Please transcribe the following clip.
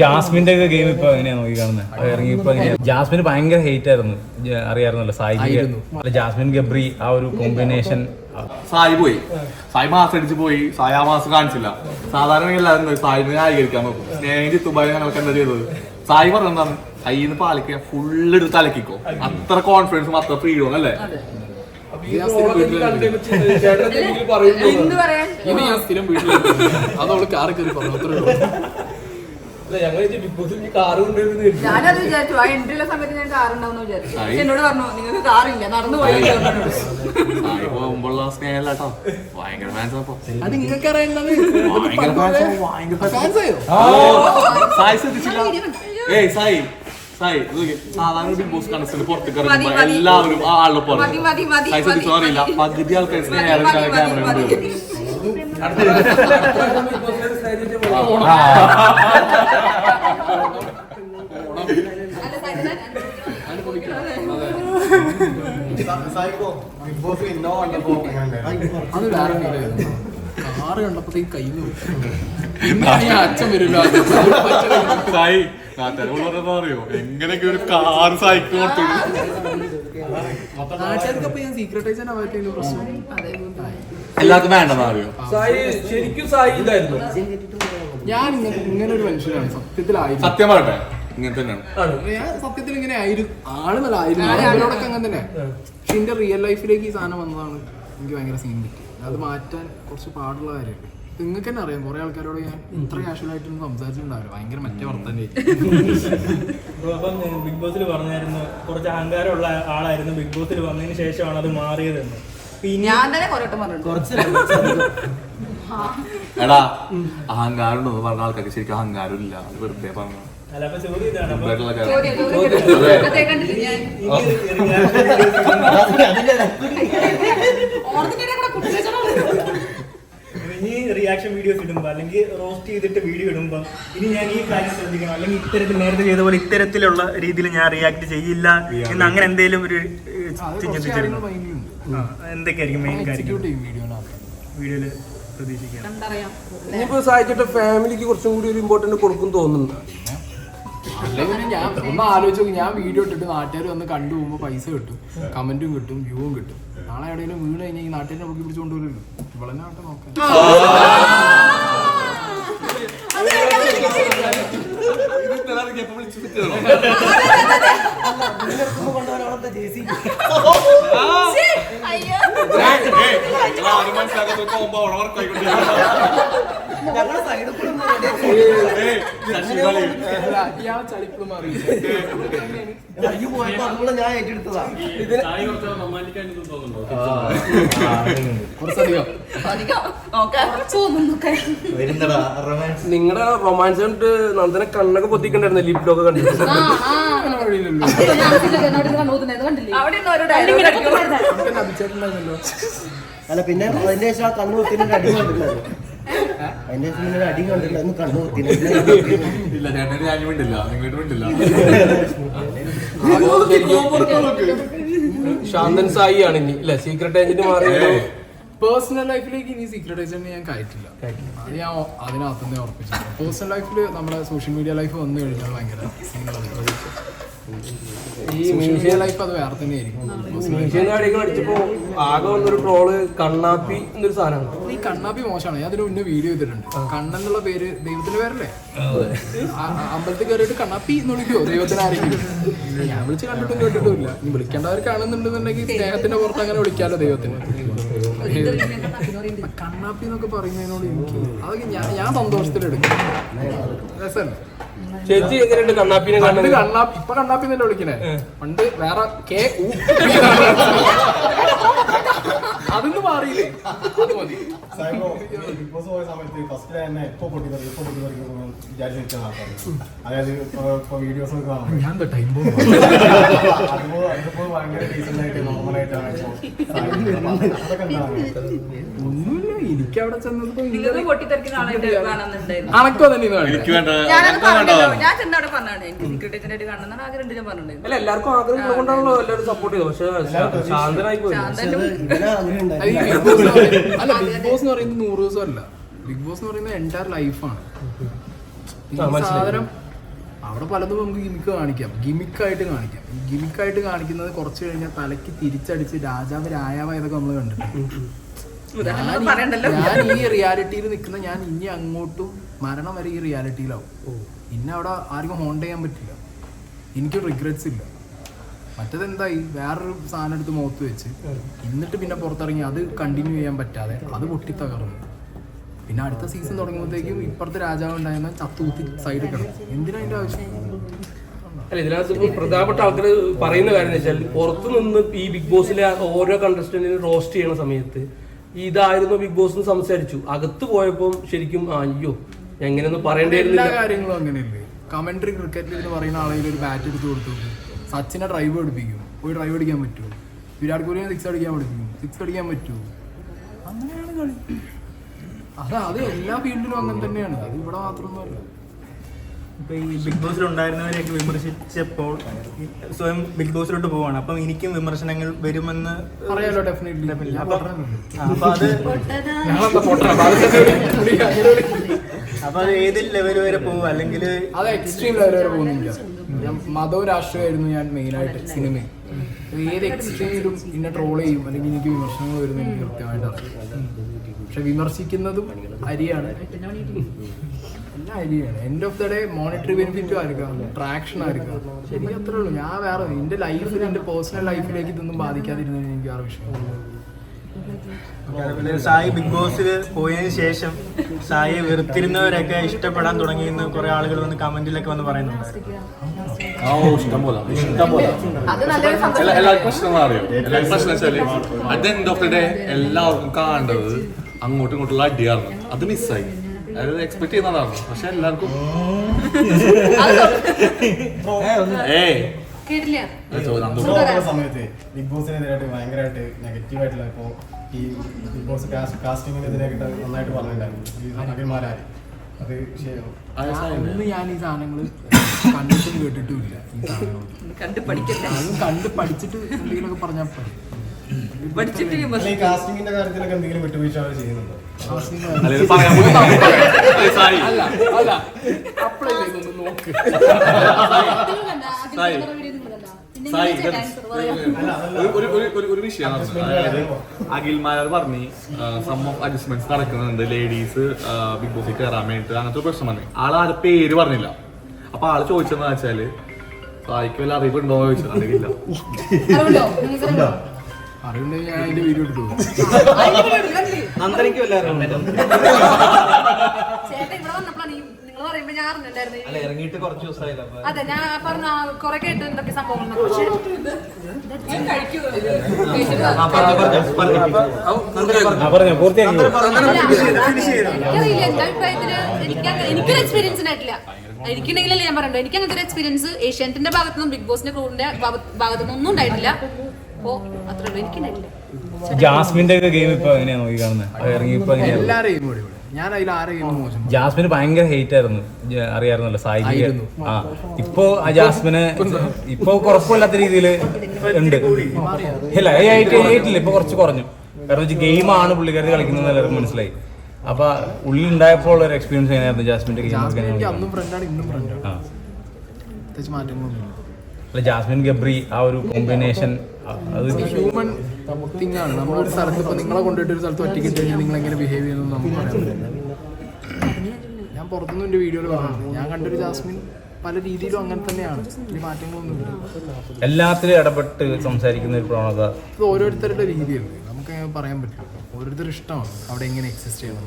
ജാസ്മിന്റെ ഒക്കെ ഗെയിം ഇപ്പൊ എങ്ങനെയാ നോക്കി കാണുന്നത് ഇറങ്ങിയപ്പോ എങ്ങനെയാ? ജാസ്മിന് ഭയങ്കര ഹേറ്റ് ആയിരുന്നു. അറിയാറുന്നല്ലോ സായി അല്ല ജാസ്മിൻ ഗബ്രി ആ ഒരു കോമ്പിനേഷൻ സായി പോയി. സായി മാസം അടിച്ച് പോയി. സായി ആ മാസം കാണിച്ചില്ല. സാധാരണ എല്ലാവരും സായിനെ ആയിരിക്കാൻ നോക്കും. സ്നേഹിച്ച് ചിത്തുബായി ഞങ്ങൾക്ക് എന്താ ചെയ്തത്? സായി പറഞ്ഞെന്താണ് കയ്യിൽ നിന്ന് പാലിക്കാൻ ഫുള്ള് എടുത്ത് അലക്കിക്കോ അത്ര കോൺഫിഡൻസും അത്ര ഫ്രീഡും അല്ലേ? സ്ഥിരം വീട്ടിലുണ്ട് അതവൾ കാറി കയറി പറഞ്ഞു അത്രേ ഉള്ളൂ ഞാനത് വിചാരിച്ചു ആ എൻട്രിയിലെ സമയത്ത് ഞാൻ കാർ കാറുണ്ടാവും വിചാരിച്ചു. പക്ഷെ എന്നോട് പറഞ്ഞു നിങ്ങൾക്ക് കാറില്ല നടന്നു പോകുമ്പോഴുള്ള സ്നേഹം കേട്ടോ. ഭയങ്കര ഫാൻസ് അപ്പൊ അത് നിങ്ങൾക്ക് അറിയേണ്ടത് ഭയങ്കര ഫാൻസ് ഭയങ്കര. ഫാൻസ് ആയോ? സായി ശ്രദ്ധിച്ചില്ല? ഏയ് സായി സായി. സാധാരണ ബിഗ് ബോസ് കണ്ടസ്റ്റന്റ് പുറത്തേക്ക് ഇറങ്ങുമ്പോ. എല്ലാവരും ആ ആളുടെ പുറത്ത് സായി ശ്രദ്ധിച്ചോ. അറിയില്ല. പകുതി ആൾക്കാർ സ്നേഹം ക്യാമറ മതി. അത് വേറെ ഫീലായിരുന്നു കാറ് കണ്ടപ്പോഴത്തേക്ക് കയ്യിൽ നിന്ന് അച്ഛൻ വരില്ല. സായി നാട്ടുകാരോട് അറിയോ? എങ്ങനെയൊക്കെ ഒരു കാർ സൈക്കിൾ കൊടുത്തിടും നാട്ടുകാർക്ക് അപ്പൊ ഞാൻ പ്രശ്നം? എല്ലാവർക്കും വേണ്ടെന്നാ അറിയോ? സായി ശരിക്കും സായി ഇതായിരുന്നു. ഞാൻ ഇങ്ങനെ ഒരു മനുഷ്യനാണ്. സത്യത്തിലായി സത്യം ഇങ്ങനെ തന്നെയാണ്. ഞാൻ സത്യത്തിൽ ഇങ്ങനെ ആയിരുന്നു ആളുമല്ല ആയിരുന്നു. അവരോടൊക്കെ അങ്ങനെ തന്നെ. പക്ഷെ എന്റെ റിയൽ ലൈഫിലേക്ക് ഈ സാധനം വന്നതാണ് എനിക്ക് ഭയങ്കര സീൻ പറ്റി. അത് മാറ്റാൻ കുറച്ച് പാടുള്ള കാര്യമല്ലേ നിങ്ങൾക്ക് തന്നെ അറിയാം കുറെ ആൾക്കാരോട് ഞാൻ ഇത്ര കാഷ്വൽ ആയിട്ടൊന്നും സംസാരിച്ചിട്ടുണ്ടാവില്ല. ഭയങ്കര മറ്റേ വർത്തന്നെ അപ്പം ബിഗ് ബോസിൽ പറഞ്ഞായിരുന്നു കുറച്ച് അഹങ്കാരമുള്ള ആളായിരുന്നു ബിഗ് ബോസിൽ വന്നതിന് ശേഷമാണ് അത് മാറിയതെന്ന്. ഞാൻ തന്നെ കൊറേ പറഞ്ഞിട്ടുണ്ട്. എടാ അഹങ്കാരം ഉണ്ടെന്ന് പറഞ്ഞ ആൾക്കാർക്ക് ശരിക്കും അഹങ്കാരം ഇല്ല അത് വെറുതെ പറഞ്ഞു അല്ല അപ്പൊ ചോദ്യം ഇതാണ്. അപ്പൊ ഇനി റിയാക്ഷൻ വീഡിയോസ് ഇടുമ്പോ അല്ലെങ്കിൽ റോസ്റ്റ് ചെയ്തിട്ട് വീഡിയോ ഇടുമ്പോ ഇനി ഞാൻ ഈ കാര്യം ശ്രദ്ധിക്കണം. അല്ലെങ്കിൽ ഇത്തരത്തിൽ നേരത്തെ ചെയ്ത പോലെ ഇത്തരത്തിലുള്ള രീതിയിൽ ഞാൻ റിയാക്ട് ചെയ്യില്ല എന്ന് അങ്ങനെ എന്തെങ്കിലും ഒരു ചിന്തിച്ചിരുന്നു എന്തൊക്കെയായിരിക്കും മെയിൻ കാര്യം വീഡിയോയിൽ പ്രതീക്ഷിക്കാം. ഇനിയിപ്പോ സായിച്ചിട്ട് ഫാമിലിക്ക് കുറച്ചും കൂടി ഒരു ഇമ്പോർട്ടന്റ് കൊടുക്കും തോന്നുന്നുണ്ട്. അല്ലെങ്കിൽ പിന്നെ ഞാൻ ഒന്ന് ആലോചിച്ച് നോക്കി. ഞാൻ വീഡിയോ ഇട്ടിട്ട് നാട്ടുകാർ വന്ന് കണ്ടു പോകുമ്പോൾ പൈസ കിട്ടും. കമന്റും കിട്ടും വ്യൂവും കിട്ടും. നാളെ എവിടെയെങ്കിലും വീണ് കഴിഞ്ഞാൽ ഈ നാട്ടുകാരെ പൊക്കി പിടിച്ചുകൊണ്ട് വരുമല്ലോ ഇവളെന്നെ ആട്ടെ നോക്കാം വിളിച്ച് കിട്ടിയതാണോ? അയ്യോ ഏയ്, ഏയ്, നിങ്ങൾ കുറച്ചധികം അധികം നോക്കാം തോന്നുന്നൊക്കെ നിങ്ങളുടെ റൊമാൻസ് കണ്ടിട്ട് നന്ദനെ കണ്ണൊക്കെ പൊത്തിക്കണ്ടായിരുന്നു? ലിപ് ലോക്ക് കണ്ടിട്ട്? ആ ആ. അവിടെ ഓരോ അടിക്കും അല്ല പിന്നെ അതിന്റെ ശേഷം ആ കണ്ണു കുത്തിന് അടി കണ്ടില്ല അതിന്റെ ശേഷം പിന്നെ അടി കണ്ടിട്ടില്ല കണ്ണു കുത്തിന് ഇല്ല ചേട്ടന് ഞാൻ വേണ്ടില്ല നിങ്ങളുടെ വേണ്ടില്ല ശാന്തൻ സായി ആണ് ഇനി. അല്ലെ സീക്രട്ട് ഏജന്റ് മാറി പേഴ്സണൽ ലൈഫിലേക്ക് ഇനി സീക്രട്ട് ഏജന്റ് ഞാൻ കയറ്റില്ല. അത് ഞാൻ അതിനകത്തുനിന്ന് ഉറപ്പിച്ചു പേഴ്സണൽ ലൈഫിൽ നമ്മുടെ സോഷ്യൽ മീഡിയ ലൈഫ് വന്നു കഴിഞ്ഞാൽ ഭയങ്കര സീനുകളാണ് ഈ മീഡിയ ലൈഫ് അത് വേറെ തന്നെ ആയിരിക്കും മ്യൂസിയം അടിയൊക്കെ അടിച്ചപ്പോ ആകെ വന്നൊരു ട്രോൾ കണ്ണാപ്പി എന്നൊരു സാധനമാണ്. ഈ കണ്ണാപ്പി മോശമാണ്. ഞാൻ അതിന് മുന്നേ വീഡിയോ ചെയ്തിട്ടുണ്ട് കണ്ണെന്നുള്ള പേര് ദൈവത്തിന്റെ പേരല്ലേ? അമ്പലത്തിൽ കയറിയിട്ട് കണ്ണാപ്പി എന്ന് വിളിക്കുമോ ദൈവത്തിന് ആരെങ്കിലും ഞാൻ വിളിച്ച് കണ്ടിട്ടും കേട്ടിട്ടുമില്ല. ഇനി വിളിക്കേണ്ടവർ കാണുന്നുണ്ടെന്നുണ്ടെങ്കിൽ സ്നേഹത്തിന്റെ പുറത്ത് അങ്ങനെ വിളിക്കാലോ ദൈവത്തിന്. കണ്ണാപ്പി എന്നൊക്കെ പറയുന്നതിനോട് എനിക്ക് അതൊക്കെ ഞാൻ ഞാൻ സന്തോഷത്തിലെടുക്കും. രസമല്ലേ? ചേച്ചി എങ്ങനെയുണ്ട് കണ്ണാപ്പിനെ പണ്ട് കാണുന്നത്? കണ്ണാപ്പി ഇപ്പൊ കണ്ണാപ്പി തന്നെ വിളിക്കണേ പണ്ട് വേറെ കെ ഉ അതൊന്നും മാറിയില്ലേ? അത് മതി. ബിഗ് ബോസ് പോയ സമയത്ത് ഫസ്റ്റ് തന്നെ എപ്പോ പൊട്ടി തെറിക്കും എപ്പോ പൊട്ടി തെറിക്കും വിചാരിച്ചിരിക്കുന്ന ആൾക്കാർ അതായത് ഇപ്പൊ ഇപ്പൊ വീഡിയോസ് ഒക്കെ കാണുമ്പോൾ ഞാൻ ടൈം അതുപോലെ അതിപ്പോ ഭയങ്കര ഡീസന്റ് ആയിട്ട് നോർമൽ ആയിട്ടാണ് ഇപ്പൊ അതൊക്കെ എന്താണ് ഒന്നുമില്ല എനിക്ക് അവിടെ ചെന്നപ്പോ അണക്കോ തന്നെ അല്ല എല്ലാവർക്കും ആഗ്രഹം കൊണ്ടാണല്ലോ എല്ലാവരും സപ്പോർട്ട് ചെയ്തത് പക്ഷെ ശാന്തനായി പോയി അല്ല ബിഗ് ബോസ് എന്ന് പറയുന്നത് നൂറ് ദിവസം അല്ല ബിഗ് ബോസ് എന്ന് പറയുന്നത് എന്റയർ ലൈഫാണ് സാധനം അവിടെ പലതും നമുക്ക് ഗിമിക്ക് കാണിക്കാം. ഗിമിക്കായിട്ട് കാണിക്കാം. ഈ ഗിമിക്കായിട്ട് കാണിക്കുന്നത് കുറച്ച് കഴിഞ്ഞാൽ തലയ്ക്ക് തിരിച്ചടിച്ച് രാജാവ് രായാവായതൊക്കെ നമ്മൾ കണ്ടിട്ടുണ്ട്. ഞാൻ ഈ- ഞാൻ ഈ റിയാലിറ്റിയിൽ നിൽക്കുന്ന ഞാൻ ഇനി അങ്ങോട്ടും മരണം വരെ ഈ റിയാലിറ്റിയിലാവും. ഇന്നവിടെ ആർക്കും ഹോണ്ട് ചെയ്യാൻ പറ്റില്ല. എനിക്ക് റിഗ്രറ്റ്സ് ഇല്ല. മറ്റേത് എന്തായി വേറൊരു സാധനം എടുത്ത് മുഖത്ത് വെച്ച്. എന്നിട്ട് പിന്നെ പുറത്തിറങ്ങി അത് കണ്ടിന്യൂ ചെയ്യാൻ പറ്റാതെ അത് പൊട്ടിത്തകർന്നു. പിന്നെ അടുത്ത സീസൺ തുടങ്ങുമ്പോഴത്തേക്കും ഇപ്പുറത്തെ രാജാവ് ഉണ്ടായിരുന്ന ചത്തുകുത്തി സൈഡിൽ കിടക്കും എന്തിനാ അതിന്റെ ആവശ്യം? അല്ല ഇതിനകത്ത് ഇപ്പൊ പ്രധാനപ്പെട്ട ആൾക്കാർ പറയുന്ന കാര്യം എന്ന് വെച്ചാൽ പുറത്തു നിന്ന് ഈ ബിഗ് ബോസിലെ ഓരോ കണ്ടസ്റ്റന്റിനും റോസ്റ്റ് ചെയ്യണ സമയത്ത് ഇതായിരുന്നു ബിഗ് ബോസ് എന്ന് സംസാരിച്ചു. അകത്ത് പോയപ്പോൾ ശരിക്കും അയ്യോ എങ്ങനെയൊന്നും പറയേണ്ടി എല്ലാ പറയേണ്ടിയിരുന്നില്ല കാര്യങ്ങളും അങ്ങനെയല്ലേ? കമന്ററി ക്രിക്കറ്റിൽ പറയുന്ന ആളെങ്കിലും ഒരു ബാറ്റ് എടുത്ത് കൊടുത്തു. സച്ചിനെ ഡ്രൈവ് പഠിപ്പിക്കും. പോയി ഡ്രൈവ് അടിക്കാൻ പറ്റുമോ? വിരാട് കോഹ്ലിനെ സിക്സ് അടിക്കാൻ പഠിപ്പിക്കും. സിക്സ് അടിക്കാൻ പറ്റുമോ? അങ്ങനെയാണ് കളി. അത് അത് എല്ലാ ഫീൽഡിലും അങ്ങനെ തന്നെയാണ്. അത് ഇവിടെ മാത്രമൊന്നുമല്ല. ഇപ്പൊ ഈ ബിഗ് ബോസിൽ ഉണ്ടായിരുന്നവരെയൊക്കെ വിമർശിച്ചപ്പോൾ സ്വയം ബിഗ് ബോസിലോട്ട് പോവാണ്. അപ്പം എനിക്കും വിമർശനങ്ങൾ വരുമെന്ന് ഡെഫിനറ്റ്ലി അപ്പൊ അത് ഞങ്ങളെന്താ പൊട്ടനാ? ബാലചന്ദ്രൻ അങ്ങനെ വിളിക്കില്ല. അപ്പൊ അത് ഏത് ലെവൽ വരെ പോകും അല്ലെങ്കിൽ അത് എക്സ്ട്രീം ലെവൽ വരെ പോകുന്നില്ല. ഞാൻ മതവും രാഷ്ട്രീയമായിരുന്നു ഞാൻ മെയിനായിട്ട് സിനിമ. ഏത് എക്സ്ട്രീമിലും എന്നെ ട്രോൾ ചെയ്യും. അല്ലെങ്കിൽ എനിക്ക് വിമർശനങ്ങൾ വരുന്നു എനിക്ക് കൃത്യമായിട്ട് പക്ഷെ വിമർശിക്കുന്നതും അരിയാണ്. എല്ലാം അരിയാണ്. End of the day monetary ബെനിഫിറ്റും ആയിരിക്കാം ട്രാക്ഷൻ ആയിരിക്കാം ശരി അത്രേ ഉള്ളൂ. ഞാൻ വേറെ എന്റെ ലൈഫിൽ എന്റെ പേഴ്സണൽ ലൈഫിലേക്ക് ഇതൊന്നും ബാധിക്കാതിരുന്നതിന് എനിക്ക് വേറെ വിഷയം സായി ബിഗ് ബോസിൽ പോയതിനു ശേഷം സായി വെറുത്തിരുന്നവരൊക്കെ ഇഷ്ടപ്പെടാൻ തുടങ്ങിയെന്ന് കുറെ ആളുകൾ വന്ന് കമന്റിലൊക്കെ വന്ന് പറയുന്നുണ്ട്. ആ ഓ ഇഷ്ടം പോലെ ഇഷ്ടം പോലെ അത് നല്ലൊരു എല്ലാ- എല്ലാവർക്കും അറിയോ. എല്ലാവർക്കും പ്രശ്നം വെച്ചാൽ at end of the day എല്ലാവർക്കും കാണേണ്ടത് അങ്ങോട്ടും ഇങ്ങോട്ടുള്ള അടിയാണ് അത് മിസ്സായി. അതായത് എക്സ്പെക്ട് ചെയ്യുന്നതാണ് പക്ഷെ എല്ലാവർക്കും ഏയ് കേട്ടില്ല സമയത്ത് ബിഗ് ബോസിനെതിരായിട്ട് ഭയങ്കരമായിട്ട് നെഗറ്റീവ് ആയിട്ടുള്ള ഇപ്പോ ഈ ബിഗ് ബോസ് കാസ്റ്റിങ്ങിനെതിരായിട്ട് നന്നായിട്ട് പറഞ്ഞിട്ടുണ്ടായിരുന്നു. ഈ നടിമാരാര് അത് അന്ന് ഞാൻ ഈ സാധനങ്ങൾ കണ്ടിട്ടും കേട്ടിട്ടുമില്ല ഈ സാധനങ്ങൾ കണ്ട് പഠിക്കട്ടെ. അതും കണ്ട് പഠിച്ചിട്ട് എന്തെങ്കിലുമൊക്കെ പറഞ്ഞാൽ കാസ്റ്റിംഗിന്റെ കാര്യത്തിലൊക്കെ എന്തെങ്കിലും വിട്ടുവീഴ്ച അവർ ചെയ്യുന്നുണ്ടോ? അല്ല അല്ല ഇതൊന്ന് നോക്ക്. ഒരു- ഒരു ഒരു- ഒരു ഒരു വിഷയമാണ് അതായത് അഖിൽമാർ പറഞ്ഞ് സം ഓഫ് അഡ്ജസ്റ്റ്മെന്റ്സ് നടക്കുന്നുണ്ട്. ലേഡീസ് ബിഗ് ബോസിൽ കയറാൻ വേണ്ടിട്ട് അങ്ങനത്തെ ഒരു പ്രശ്നം പറഞ്ഞു ആൾ ആരുടെ പേര് പറഞ്ഞില്ല. അപ്പൊ ആൾ ചോദിച്ചെന്ന് വെച്ചാൽ സായിക്ക് വല്ല അറിവുണ്ടോ? എന്ന് ചോദിച്ചത് അറിയില്ല അറിവുണ്ടെങ്കിൽ ഞാൻ അതിന്റെ വീഡിയോ ഇട്ടു നന്ദനയ്ക്ക് വല്ലാറും ചേട്ടൻ പറയുമ്പോ ഞാൻ അറിഞ്ഞിട്ടുണ്ടായിരുന്നു. ഇറങ്ങിയിട്ട് കുറച്ച് ദിവസമായില്ല അതെ ഞാൻ പറഞ്ഞു കൊറേ കേട്ടു എന്തൊക്കെ സംഭവങ്ങൾ പക്ഷേ എനിക്കറിയില്ല എന്റെ അഭിപ്രായത്തിൽ എനിക്ക് എനിക്കൊരു എക്സ്പീരിയൻസ് ഉണ്ടായിട്ടില്ല. എനിക്കുണ്ടെങ്കിലല്ലേ ഞാൻ പറയണ്ടോ എനിക്ക് അങ്ങനത്തെ ഒരു എക്സ്പീരിയൻസ് ഏഷ്യാനെറ്റിന്റെ ഭാഗത്തുനിന്നും ബിഗ് ബോസിന്റെ ക്രൂവിന്റെ ഭാഗത്തുനിന്നും ഒന്നും ഉണ്ടായിട്ടില്ല. അപ്പോ അത്രേ ഉള്ളൂ. എനിക്കുണ്ടായിട്ടില്ല. ജാസ്മിന്റെ ഒക്കെ ഗെയിം ഇപ്പൊ എങ്ങനെയാ നോക്കി കാണുന്നത് ഇറങ്ങി ഇപ്പൊ എങ്ങനെയാ? എല്ലാരെയും കൂടി ഇവിടെ. ഞാൻ അതിൽ മോശം ജാസ്മിന് ഭയങ്കര ഹേറ്റ് ആയിരുന്നു. ജ- സായി സായിക്ക്. ആ ഇപ്പോ ആ ജാസ്മിന് ഇപ്പൊ കുഴപ്പമില്ലാത്ത രീതിയിൽ ഉണ്ട്. ഇല്ല ഹേറ്റ് ഹേറ്റില്ല ഇപ്പൊ കുറച്ച് കുറഞ്ഞു. കാരണം വെച്ചാൽ ഗെയിമാണ് പുള്ളിക്കാരി കളിക്കുന്നത് എല്ലാവർക്കും മനസ്സിലായി. അപ്പൊ ഉള്ളിൽ ഉണ്ടായപ്പോൾ ഒരു എക്സ്പീരിയൻസ് എങ്ങനെയായിരുന്നു ജാസ്മിന്റെ ഗെയിം ജാസ്മിൻ എനിക്ക് അന്നും ഫ്രണ്ടാണ് ഇന്നും ഫ്രണ്ടാണ് ആ. പ്രത്യേകിച്ച് മാറ്റങ്ങളൊന്നും അല്ല ജാസ്മിൻ ഗബ്രി ആ ഒരു കോമ്പിനേഷൻ അത് ഹ്യൂമൻ ആണ് നമ്മളൊരു സ്ഥലത്ത് ഇപ്പൊ നിങ്ങളെ കൊണ്ടുപോയിട്ട് ഒരു സ്ഥലത്ത് ഒറ്റയ്ക്ക് കഴിഞ്ഞാൽ നിങ്ങൾ എങ്ങനെ ബിഹേവ് ചെയ്യുന്നു നമുക്ക് പറയാൻ ഞാൻ പുറത്തുനിന്ന് എന്റെ വീഡിയോയിൽ പറഞ്ഞു ഞാൻ കണ്ടൊരു ജാസ്മിൻ പല രീതിയിലും അങ്ങനെ തന്നെയാണ്. വലിയ മാറ്റങ്ങളൊന്നും ഇല്ല. എല്ലാത്തിലും ഇടപെട്ട് സംസാരിക്കുന്ന ഒരു പ്രവണത ഇത് ഓരോരുത്തരുടെ രീതിയല്ലേ. നമുക്ക് പറയാൻ പറ്റില്ല. ഓരോരുത്തരുടെ ഇഷ്ടമാണ്. അവിടെ എങ്ങനെ എക്സിസ്റ്റ് ചെയ്യണം.